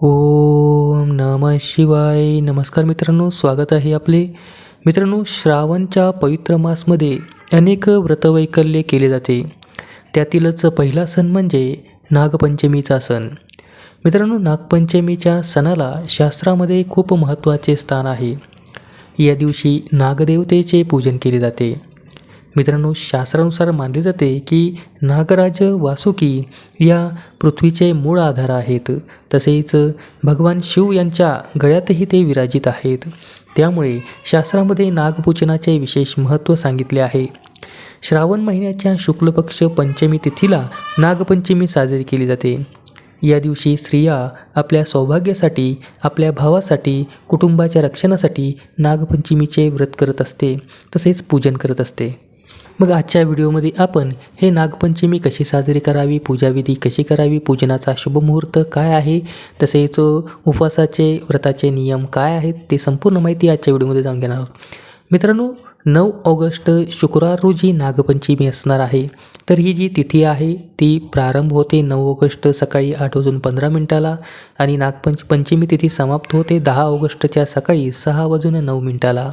ओम नम शिवाय. नमस्कार मित्रांनो स्वागत आहे आपले. मित्रांनो श्रावणच्या पवित्र मासमध्ये अनेक व्रतवैकल्ये केले जाते. त्यातीलच पहिला सण म्हणजे नागपंचमीचा सण. मित्रांनो नागपंचमीच्या सणाला शास्त्रामध्ये खूप महत्त्वाचे स्थान आहे. या दिवशी नागदेवतेचे पूजन केले जाते. मित्रांनो शास्त्रानुसार मानले जाते की नागराज वासुकी या पृथ्वीचे मूळ आधार आहेत. तसेच भगवान शिव यांच्या गळ्यातही ते विराजित आहेत. त्यामुळे शास्त्रामध्ये नागपूजनाचे विशेष महत्त्व सांगितले आहे. श्रावण महिन्याच्या शुक्ल पक्ष पंचमी तिथीला नागपंचमी साजरी केली जाते. या दिवशी स्त्रिया आपल्या सौभाग्यासाठी आपल्या भावासाठी कुटुंबाच्या रक्षणासाठी नागपंचमीचे व्रत करत असते. तसेच पूजन करत असते. मग आजच्या व्हिडिओमध्ये आपण हे नागपंचमी कशी साजरी करावी पूजाविधी कशी करावी पूजनाचा शुभ मुहूर्त काय आहे तसेच उपवासाचे व्रताचे नियम काय आहेत ते संपूर्ण माहिती आजच्या व्हिडिओमध्ये जाऊन घेणार आहोत. मित्रांनो नऊ ऑगस्ट शुक्रवार रोजी नागपंचमी असणार आहे. तर ही जी तिथी आहे ती प्रारंभ होते नऊ ऑगस्ट सकाळी आठ वाजून पंधरा मिनटाला आणि नागपंच पंचमी तिथी समाप्त होते दहा ऑगस्टच्या सकाळी सहा वाजून नऊ मिनटाला.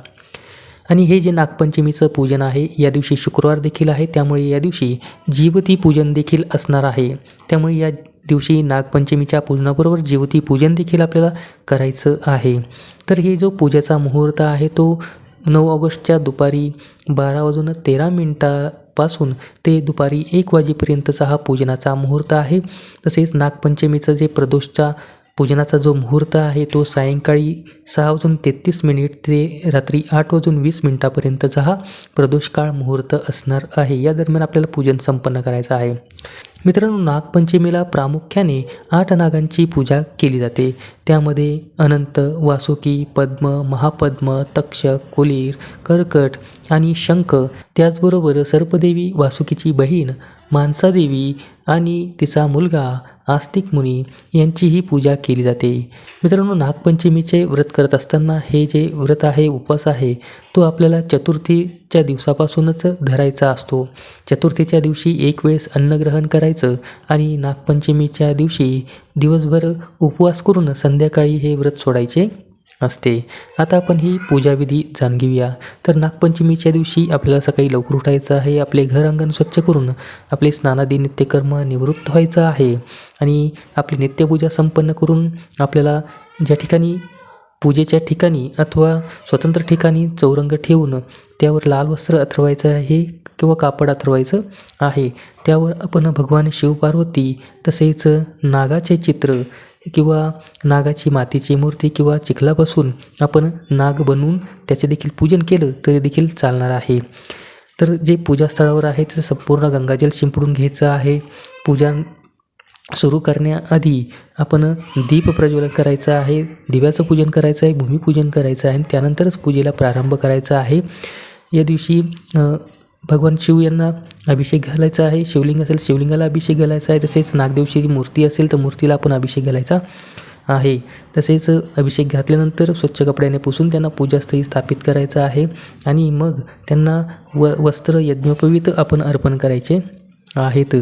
आणि हे जे नागपंचमीचं पूजन आहे या दिवशी शुक्रवार देखील आहे त्यामुळे या दिवशी जीवती पूजन देखील असणार आहे. त्यामुळे या दिवशी नागपंचमीच्या पूजनाबरोबर जीवती पूजन देखील आपल्याला करायचं आहे. तर हे जो पूजेचा मुहूर्त आहे तो नऊ ऑगस्टच्या दुपारी बारा वाजून तेरा मिनटापासून ते दुपारी एक वाजेपर्यंतचा हा पूजनाचा मुहूर्त आहे. तसेच नागपंचमीचं जे प्रदोषचा पूजनाचा जो मुहूर्त आहे तो सायंकाळी सहा वाजून तेहतीस मिनिट ते रात्री आठ वाजून वीस मिनिटापर्यंतचा हा प्रदोषकाळ मुहूर्त असणार आहे. या दरम्यान आपल्याला पूजन संपन्न करायचं आहे. मित्रांनो नागपंचमीला प्रामुख्याने आठ नागांची पूजा केली जाते. त्यामध्ये अनंत वासुकी पद्म महापद्म तक्ष कुलीर कर्कट आणि शंख त्याचबरोबर सर्पदेवी वासुकीची बहीण मानसादेवी आणि तिचा मुलगा आस्तिक मुनी यांचीही पूजा केली जाते. मित्रांनो नागपंचमीचे व्रत करत असताना हे जे व्रत आहे उपवास आहे तो आपल्याला चतुर्थीच्या दिवसापासूनच धरायचा असतो. चतुर्थीच्या दिवशी एक वेळेस अन्नग्रहण करायचं आणि नागपंचमीच्या दिवशी दिवसभर उपवास करून संध्याकाळी हे व्रत सोडायचे. असते. आता आपण ही पूजाविधी जाणून घेऊया. तर नागपंचमीच्या दिवशी आपल्याला सकाळी लवकर उठायचं आहे. आपले घर अंगण स्वच्छ करून आपले स्नानादी नित्यकर्म निवृत्त व्हायचं आहे. आणि आपली नित्यपूजा संपन्न करून आपल्याला ज्या ठिकाणी पूजेच्या ठिकाणी अथवा स्वतंत्र ठिकाणी चौरंग ठेवून त्यावर लाल वस्त्र अथरवायचं आहे किंवा कापड अथरवायचं आहे. त्यावर आपण भगवान शिवपार्वती तसेच नागाचे चित्र किंवा नागाची मातीची मूर्ती किंवा चिखलापासून आपण नाग बनवून त्याचे देखील पूजन केलं तरी देखील चालणार आहे. तर जे पूजास्थळावर आहे त्याचं संपूर्ण गंगाजल शिंपडून घ्यायचं आहे. पूजा सुरू करण्याआधी आपण दीप प्रज्वलन करायचं आहे दिव्याचं पूजन करायचं आहे भूमिपूजन करायचं आहे आणि त्यानंतरच पूजेला प्रारंभ करायचा आहे. या दिवशी भगवान शिव यांना अभिषेक घालायचा आहे शिवलिंग असेल शिवलिंगाला अभिषेक घालायचा आहे तसेच नागदेवची मूर्ती असेल तर मूर्तीला आपण अभिषेक घालायचा आहे. तसेच अभिषेक घातल्यानंतर स्वच्छ कपड्याने पुसून त्यांना पूजास्थळी स्थापित करायचं आहे आणि मग त्यांना व वस्त्र यज्ञोपवीत आपण अर्पण करायचे आहेत.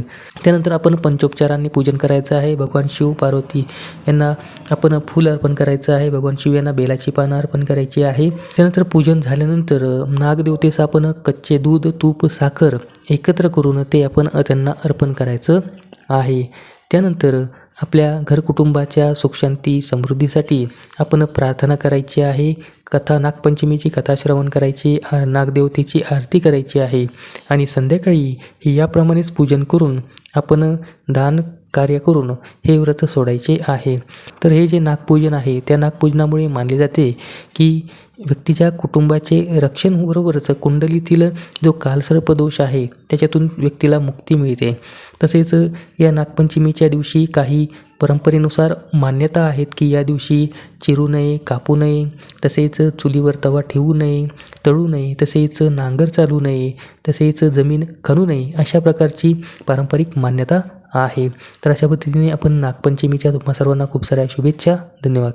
त्यानंतर आपण पंचोपचारांनी पूजन करायचं आहे भगवान शिव पार्वती यांना आपण फूल अर्पण करायचं आहे भगवान शिव यांना बेलाची पानं अर्पण करायची आहे. त्यानंतर पूजन झाल्यानंतर नागदेवतेस आपण कच्चे दूध तूप साखर एकत्र करून ते आपण त्यांना अर्पण करायचं आहे. त्यानंतर आपल्या घरकुटुंबाच्या सुखशांती समृद्धीसाठी आपण प्रार्थना करायची आहे. कथा नागपंचमीची कथा श्रवण करायची नागदेवतेची आरती करायची आहे. आणि संध्याकाळी याप्रमाणेच पूजन करून आपण दान कार्य करून हे व्रत सोडायचे आहे. तर हे जे नागपूजन आहे त्या नागपूजनामुळे मानले जाते की व्यक्तीच्या कुटुंबाचे रक्षणबरोबरच कुंडलीतील जो कालसर्प दोष आहे त्याच्यातून व्यक्तीला मुक्ती मिळते. तसेच या नागपंचमीच्या दिवशी काही परंपरेनुसार मान्यता आहेत की या दिवशी चिरू नये कापू नये तसेच चुलीवर तवा ठेवू नये तळू नये तसेच नांगर चालू नये तसेच जमीन खणू नये अशा प्रकारची पारंपरिक मान्यता आहे. तर अशा पद्धतीने आपण नागपंचमीच्या तुम्हा सर्वांना खूप साऱ्या शुभेच्छा. धन्यवाद.